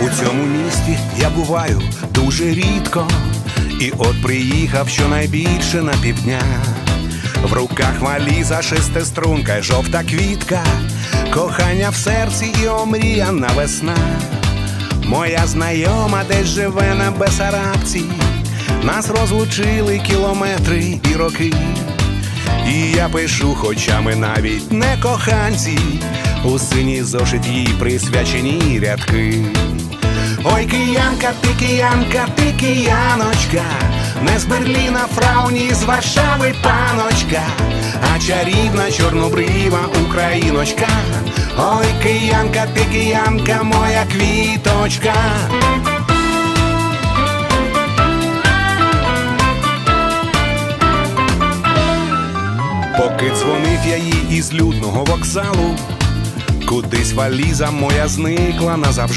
У цьому місті я буваю дуже рідко, і от приїхав щонайбільше на півдня. В руках валіза шестиструнка, й жовта квітка, кохання в серці і омріяна весна. Моя знайома десь живе на Бесарабці, нас розлучили кілометри і роки. І я пишу, хоча ми навіть не коханці, у синій зошит їй присвячені рядки. Ой, киянка, ти киянка, ти кияночка, не з Берліна, Фрауні, з Варшави паночка, а чарівна чорнобрива україночка. Ой, киянка, ти киянка, моя квіточка. Поки дзвонив я їй із людного вокзалу, кудись валіза моя зникла назавжди.